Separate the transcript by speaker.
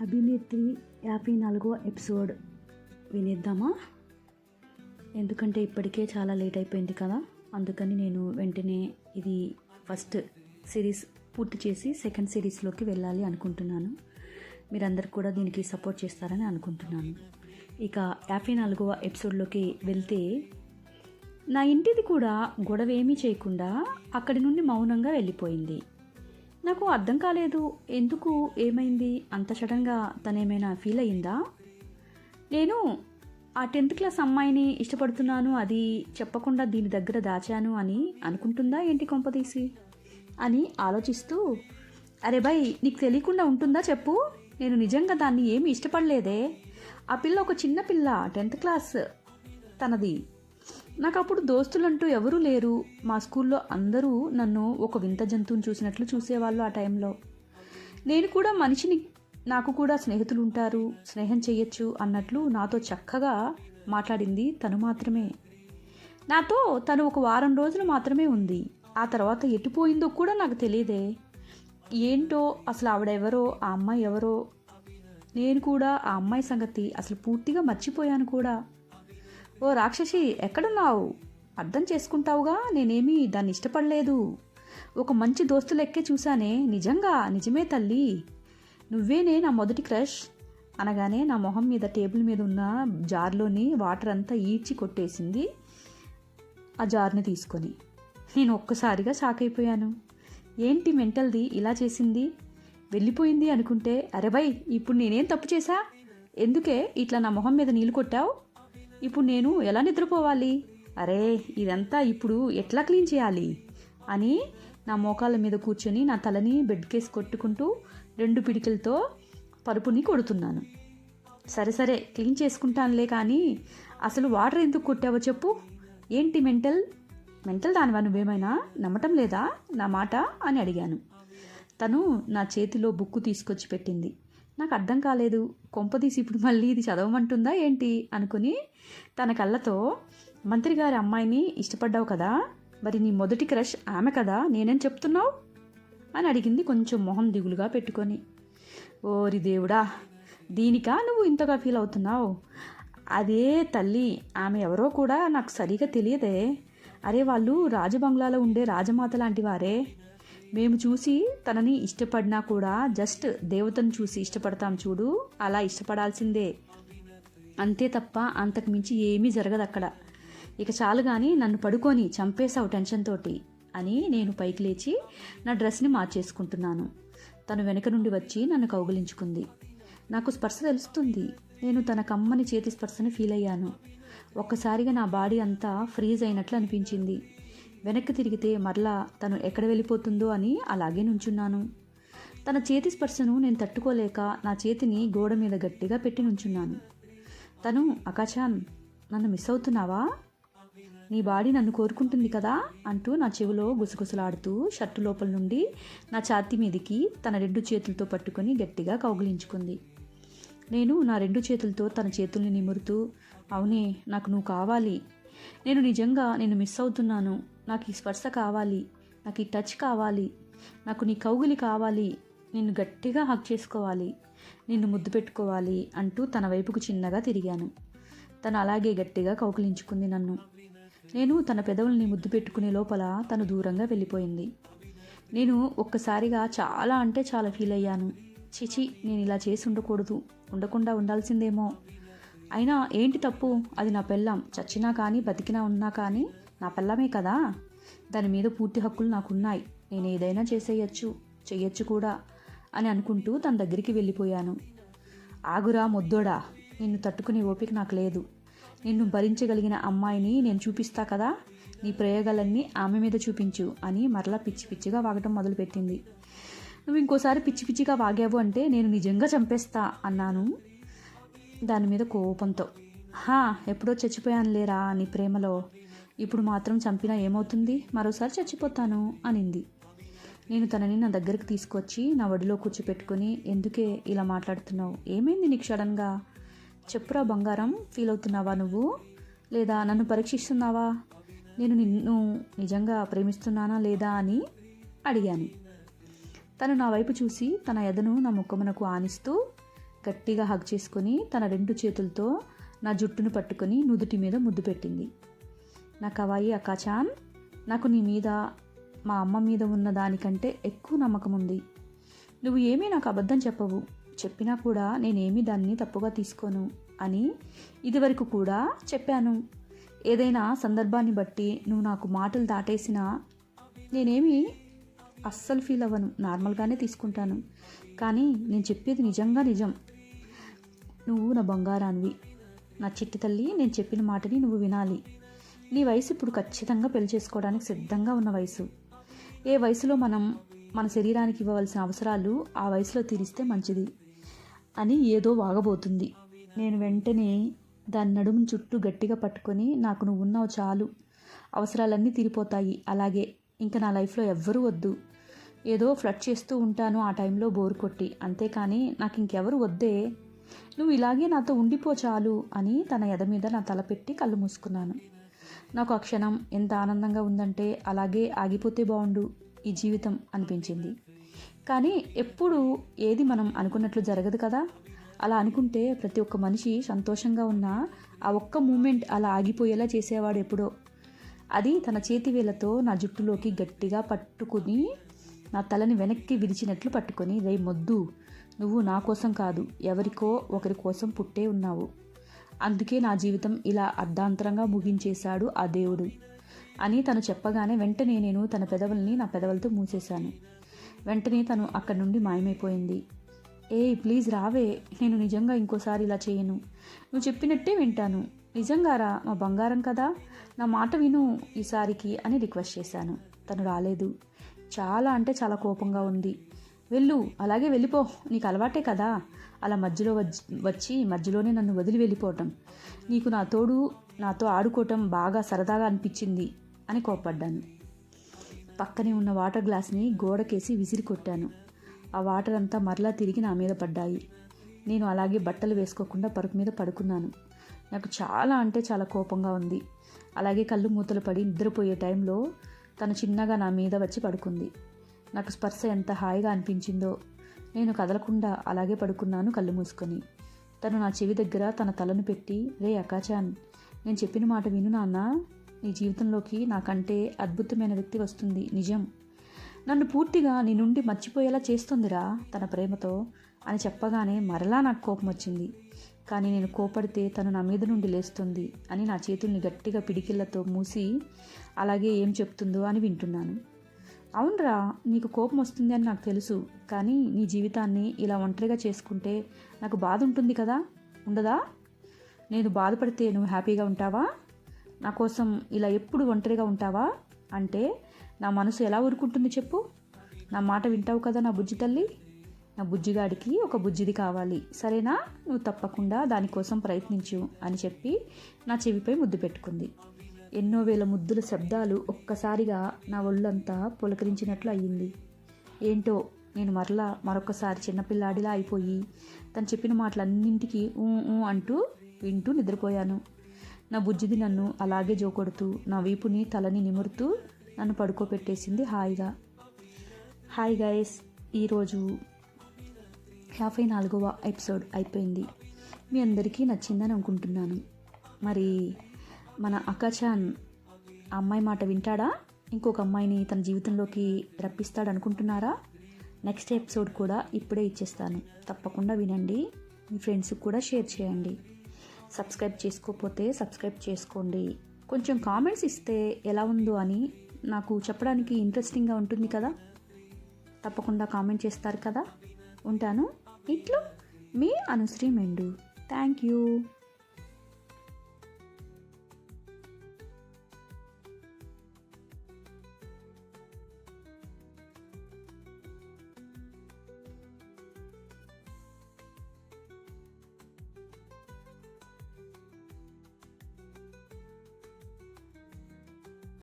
Speaker 1: అభినేత్రి యాభై నాలుగో ఎపిసోడ్ వినేద్దామా? ఎందుకంటే ఇప్పటికే చాలా లేట్ అయిపోయింది కదా. అందుకని నేను వెంటనే ఇది ఫస్ట్ సిరీస్ పూర్తి చేసి సెకండ్ సిరీస్లోకి వెళ్ళాలి అనుకుంటున్నాను. మీరందరు కూడా దీనికి సపోర్ట్ చేస్తారని అనుకుంటున్నాను. ఇక యాభై నాలుగవ ఎపిసోడ్లోకి వెళ్తే నా ఇంటిది కూడా గొడవ ఏమీ చేయకుండా అక్కడి నుండి మౌనంగా వెళ్ళిపోయింది. నాకు అర్థం కాలేదు. ఎందుకు? ఏమైంది? అంత సడన్గా తనేమైనా ఫీల్ అయ్యిందా? నేను ఆ టెన్త్ క్లాస్ అమ్మాయిని ఇష్టపడుతున్నాను అది చెప్పకుండా దీని దగ్గర దాచాను అని అనుకుంటుందా ఏంటి కొంపదీసి అని ఆలోచిస్తూ అరే బై నీకు తెలియకుండా ఉంటుందా చెప్పు? నేను నిజంగా దాన్ని ఏమీ ఇష్టపడలేదే? ఆ పిల్ల ఒక చిన్న పిల్ల టెన్త్ క్లాస్ తనది. నాకు అప్పుడు దోస్తులంటూ ఎవరూ లేరు. మా స్కూల్లో అందరూ నన్ను ఒక వింత జంతువుని చూసినట్లు చూసేవాళ్ళు ఆ టైంలో. నేను కూడా మనిషిని నాకు కూడా స్నేహితులు ఉంటారు స్నేహం చేయొచ్చు అన్నట్లు నాతో చక్కగా మాట్లాడింది తను మాత్రమే. నాతో తను ఒక వారం రోజులు మాత్రమే ఉంది. ఆ తర్వాత ఎటుపోయిందో కూడా నాకు తెలియదే. ఏంటో అసలు ఆవిడెవరో ఆ అమ్మాయి ఎవరో? నేను కూడా ఆ అమ్మాయి సంగతి అసలు పూర్తిగా మర్చిపోయాను కూడా. ఓ రాక్షసి ఎక్కడున్నావు? అర్థం చేసుకుంటావుగా? నేనేమీ దాన్ని ఇష్టపడలేదు. ఒక మంచి దోస్తు లెక్కే చూశానే. నిజంగా నిజమే తల్లి. నువ్వేనే నా మొదటి క్రష్. అనగానే నా మొహం మీద టేబుల్ మీద ఉన్న జార్లోని వాటర్ అంతా ఈడ్చి కొట్టేసింది ఆ జార్ని తీసుకొని. నేను ఒక్కసారిగా షాక్ అయిపోయాను. ఏంటి మెంటల్ది ఇలా చేసింది? వెళ్ళిపోయింది అనుకుంటే అరే బై ఇప్పుడు నేనేం తప్పు చేశా? ఎందుకే ఇట్లా నా మొహం మీద నీళ్ళు కొట్టావు? ఇప్పుడు నేను ఎలా నిద్రపోవాలి? అరే ఇదంతా ఇప్పుడు ఎట్లా క్లీన్ చేయాలి? అని నా మోకాళ్ళ మీద కూర్చొని నా తలని బెడ్కేసి కొట్టుకుంటూ రెండు పిడికలతో పరుపుని కొడుతున్నాను. సరే సరే క్లీన్ చేసుకుంటానులే కానీ అసలు వాటర్ ఎందుకు కొట్టావో చెప్పు. ఏంటి మెంటల్? మెంటల్ దానివా నువ్వేమైనా? నమ్మటం లేదా? నా మాట? అని అడిగాను. తను నా చేతిలో బుక్కు తీసుకొచ్చి పెట్టింది. నాకు అర్థం కాలేదు. కొంపదీసి ఇప్పుడు మళ్ళీ ఇది చదవమంటుందా ఏంటి? అనుకుని తన కళ్ళతో మంత్రి గారి అమ్మాయిని ఇష్టపడ్డావు కదా? మరి నీ మొదటి క్రష్ ఆమె కదా? నేనేం చెప్తున్నావు? అని అడిగింది కొంచెం మొహం దిగులుగా పెట్టుకొని. ఓరి దేవుడా దీనికా నువ్వు ఇంతగా ఫీల్ అవుతున్నావు? అదే తల్లి ఆమె ఎవరో కూడా నాకు సరిగా తెలియదే. అరే వాళ్ళు రాజబంగ్లాలో ఉండే రాజమాత లాంటి వారే. మేము చూసి తనని ఇష్టపడినా కూడా జస్ట్ దేవతను చూసి ఇష్టపడతాం చూడు అలా ఇష్టపడాల్సిందే. అంతే తప్ప అంతకు మించి ఏమీ జరగదు అక్కడ. ఇక చాలు కానీ నన్ను పడుకొని చంపేశావు టెన్షన్ తోటి అని నేను పైకి లేచి నా డ్రెస్ని మార్చేసుకుంటున్నాను. తను వెనక నుండి వచ్చి నన్ను కౌగిలించుకుంది. నాకు స్పర్శ తెలుస్తుంది. నేను తన కమ్మని చేతి స్పర్శని ఫీల్ అయ్యాను. ఒక్కసారిగా నా బాడీ అంతా ఫ్రీజ్ అయినట్లు అనిపించింది. వెనక్కి తిరిగితే మరలా తను ఎక్కడ వెళ్ళిపోతుందో అని అలాగే నుంచున్నాను. తన చేతి స్పర్శను నేను తట్టుకోలేక నా చేతిని గోడ మీద గట్టిగా పెట్టి నుంచున్నాను. తను అకాచాన్ నన్ను మిస్ అవుతున్నావా? నీ బాడీ నన్ను కోరుకుంటుంది కదా? అంటూ నా చెవిలో గుసగుసలాడుతూ షర్టు లోపల నుండి నా ఛాతీ మీదికి తన రెండు చేతులతో పట్టుకొని గట్టిగా కౌగిలించుకుంది. నేను నా రెండు చేతులతో తన చేతుల్ని నిమురుతూ అవునే నాకు నువ్వు కావాలి. నేను నిజంగా నేను మిస్ అవుతున్నాను. నాకు ఈ స్పర్శ కావాలి నాకు ఈ టచ్ కావాలి నాకు నీ కౌగులి కావాలి నిన్ను గట్టిగా హక్ చేసుకోవాలి నిన్ను ముద్దు పెట్టుకోవాలి అంటూ తన వైపుకు చిన్నగా తిరిగాను. తను అలాగే గట్టిగా కౌకిలించుకుంది నన్ను. నేను తన పెదవుల్ని ముద్దు పెట్టుకునే లోపల తను దూరంగా వెళ్ళిపోయింది. నేను ఒక్కసారిగా చాలా అంటే చాలా ఫీల్ అయ్యాను. చిచి నేను ఇలా చేసి ఉండకూడదు ఉండకుండా ఉండాల్సిందేమో. అయినా ఏంటి తప్పు? అది నా పెళ్ళాం. చచ్చినా కానీ బతికినా ఉన్నా కానీ నా పెళ్ళమే కదా. దాని మీద పూర్తి హక్కులు నాకున్నాయి. నేను ఏదైనా చేసేయచ్చు చెయ్యొచ్చు కూడా అని అనుకుంటూ తన దగ్గరికి వెళ్ళిపోయాను. ఆగురా మొద్దోడా నిన్ను తట్టుకునే ఓపిక నాకు లేదు. నిన్ను భరించగలిగిన అమ్మాయిని నేను చూపిస్తా కదా. నీ ప్రయోగాలన్నీ ఆమె మీద చూపించు అని మరలా పిచ్చి పిచ్చిగా వాగటం మొదలుపెట్టింది. నువ్వు ఇంకోసారి పిచ్చి పిచ్చిగా వాగావు అంటే నేను నిజంగా చంపేస్తా అన్నాను. దాని మీద కోపంతో హా ఎప్పుడో చచ్చిపోయాను లేరా నీ ప్రేమలో. ఇప్పుడు మాత్రం చంపినా ఏమవుతుంది? మరోసారి చచ్చిపోతాను అనింది. నేను తనని నా దగ్గరికి తీసుకొచ్చి నా ఒడిలో కూర్చోపెట్టుకుని ఎందుకే ఇలా మాట్లాడుతున్నావు? ఏమైంది నీకు సడన్గా చెప్పురా బంగారం ఫీల్ అవుతున్నావా నువ్వు? లేదా నన్ను పరీక్షిస్తున్నావా? నేను నిన్ను నిజంగా ప్రేమిస్తున్నానా లేదా? అని అడిగాను. తను నా వైపు చూసి తన ఎదను నా ముఖమునకు ఆనిస్తూ గట్టిగా హగ్ చేసుకొని తన రెండు చేతులతో నా జుట్టును పట్టుకొని నుదుటి మీద ముద్దు పెట్టింది. నా కవాయి అకాచాన్ నాకు నీ మీద మా అమ్మ మీద ఉన్న దానికంటే ఎక్కువ నమ్మకం ఉంది. నువ్వు ఏమీ నాకు అబద్ధం చెప్పవు. చెప్పినా కూడా నేనేమీ దాన్ని తప్పుగా తీసుకోను అని ఇదివరకు కూడా చెప్పాను. ఏదైనా సందర్భాన్ని బట్టి నువ్వు నాకు మాటలు దాటేసినా నేనేమి అస్సలు ఫీల్ అవ్వను. నార్మల్గానే తీసుకుంటాను. కానీ నేను చెప్పేది నిజంగా నిజం. నువ్వు నా బంగారానివి. నా చిట్టి తల్లి నేను చెప్పిన మాటని నువ్వు వినాలి. నీ వయసు ఇప్పుడు ఖచ్చితంగా పెళ్ళి చేసుకోవడానికి సిద్ధంగా ఉన్న వయసు. ఏ వయసులో మనం మన శరీరానికి ఇవ్వవలసిన అవసరాలు ఆ వయసులో తీరిస్తే మంచిది అని ఏదో వాగబోతుంది. నేను వెంటనే దాని నడుము చుట్టూ గట్టిగా పట్టుకొని నాకు నువ్వు ఉన్నావు చాలు. అవసరాలన్నీ తీరిపోతాయి. అలాగే ఇంకా నా లైఫ్లో ఎవ్వరూ వద్దు. ఏదో ఫ్లడ్ చేస్తూ ఉంటాను ఆ టైంలో బోర్ కొట్టి. అంతేకాని నాకు ఇంకెవరు వద్దే. నువ్వు ఇలాగే నాతో ఉండిపో చాలు అని తన ఎద మీద నా తల పెట్టి కళ్ళు మూసుకున్నాను. నాకు ఆ క్షణం ఎంత ఆనందంగా ఉందంటే అలాగే ఆగిపోతే బాగుండు ఈ జీవితం అనిపించింది. కానీ ఎప్పుడు ఏది మనం అనుకున్నట్లు జరగదు కదా? అలా అనుకుంటే ప్రతి ఒక్క మనిషి సంతోషంగా ఉన్న ఆ ఒక్క మూమెంట్ అలా ఆగిపోయేలా చేసేవాడు ఎప్పుడో. అది తన చేతి వేలతో నా జుట్టులోకి గట్టిగా పట్టుకుని నా తలని వెనక్కి విరిచినట్లు పట్టుకొని రే మొద్దు నువ్వు నా కోసం కాదు ఎవరికో ఒకరి కోసం పుట్టే ఉన్నావు. అందుకే నా జీవితం ఇలా అర్ధాంతరంగా ముగించేశాడు ఆ దేవుడు అని తను చెప్పగానే వెంటనే నేను తన పెదవుల్ని నా పెదవులతో మూసేశాను. వెంటనే తను అక్కడి నుండి మాయమైపోయింది. ఏ ప్లీజ్ రావే నేను నిజంగా ఇంకోసారి ఇలా చేయను. నువ్వు చెప్పినట్టే వింటాను. నిజంగా రా మా బంగారం కదా? నా మాట విను ఈసారికి అని రిక్వెస్ట్ చేశాను. తను రాలేదు. చాలా అంటే చాలా కోపంగా ఉంది. వెళ్ళు అలాగే వెళ్ళిపో. నీకు అలవాటే కదా. అలా మధ్యలో వచ్చి మధ్యలోనే నన్ను వదిలి వెళ్ళిపోవటం. నీకు నా తోడు నాతో ఆడుకోవటం బాగా సరదాగా అనిపించింది అని కోప్పడ్డాను. పక్కనే ఉన్న వాటర్ గ్లాస్ని గోడకేసి విసిరి కొట్టాను. ఆ వాటర్ అంతా మరలా తిరిగి నా మీద పడ్డాయి. నేను అలాగే బట్టలు వేసుకోకుండా పరుపు మీద పడుకున్నాను. నాకు చాలా అంటే చాలా కోపంగా ఉంది. అలాగే కళ్ళు మూతలు పడి నిద్రపోయే టైంలో తను చిన్నగా నా మీద వచ్చి పడుకుంది. నాకు స్పర్శ ఎంత హాయిగా అనిపించిందో. నేను కదలకుండా అలాగే పడుకున్నాను కళ్ళు మూసుకొని. తను నా చెవి దగ్గర తన తలను పెట్టి రే అకాచాన్ నేను చెప్పిన మాట విను నాన్న. నీ జీవితంలోకి నాకంటే అద్భుతమైన వ్యక్తి వస్తుంది. నిజం. నన్ను పూర్తిగా నీ నుండి మర్చిపోయేలా చేస్తుందిరా తన ప్రేమతో అని చెప్పగానే మరలా నాకు కోపం వచ్చింది. కానీ నేను కోపడితే తను నా మీద నుండి లేస్తుంది అని నా చేతుల్ని గట్టిగా పిడికిళ్ళతో మూసి అలాగే ఏం చెప్తుందో అని వింటున్నాను. అవునరా నీకు కోపం వస్తుంది అని నాకు తెలుసు కానీ నీ జీవితాన్ని ఇలా ఒంటరిగా చేసుకుంటే నాకు బాధ ఉంటుంది కదా? ఉండదా? నేను బాధపడితే నువ్వు హ్యాపీగా ఉంటావా? నా కోసం ఇలా ఎప్పుడు ఒంటరిగా ఉంటావా? అంటే నా మనసు ఎలా ఊరుకుంటుంది చెప్పు. నా మాట వింటావు కదా నా బుజ్జి తల్లి? నా బుజ్జిగాడికి ఒక బుజ్జిది కావాలి. సరేనా? నువ్వు తప్పకుండా దానికోసం ప్రయత్నించు అని చెప్పి నా చెవిపై ముద్దు పెట్టుకుంది. ఎన్నో వేల ముద్దుల శబ్దాలు ఒక్కసారిగా నా ఒళ్ళంతా పులకరించినట్లు అయ్యింది. ఏంటో నేను మరలా మరొకసారి చిన్నపిల్లాడిలా అయిపోయి తను చెప్పిన మాటలన్నింటికీ ఊ ఊ అంటూ వింటూ నిద్రపోయాను. నా బుజ్జిది నన్ను అలాగే జోకొడుతూ నా వీపుని తలని నిమురుతూ నన్ను పడుకోబెట్టేసింది హాయిగా. హాయ్ గైస్ ఈరోజు యాభై నాలుగవ ఎపిసోడ్ అయిపోయింది. మీ అందరికీ నచ్చిందని అనుకుంటున్నాను. మరి మన అకాచాన్ అమ్మాయి మాట వింటాడా? ఇంకొక అమ్మాయిని తన జీవితంలోకి రప్పిస్తాడు అనుకుంటున్నారా నెక్స్ట్ ఎపిసోడ్ కూడా ఇప్పుడే ఇచ్చేస్తాను. తప్పకుండా వినండి. మీ ఫ్రెండ్స్కి కూడా షేర్ చేయండి. సబ్స్క్రైబ్ చేసుకోకపోతే సబ్స్క్రైబ్ చేసుకోండి. కొంచెం కామెంట్స్ ఇస్తే ఎలా ఉందో అని నాకు చెప్పడానికి ఇంట్రెస్టింగ్గా ఉంటుంది కదా? తప్పకుండా కామెంట్ చేస్తారు కదా? ఉంటాను. ఇట్లు మీ అనుశ్రీ మెండు. Thank you.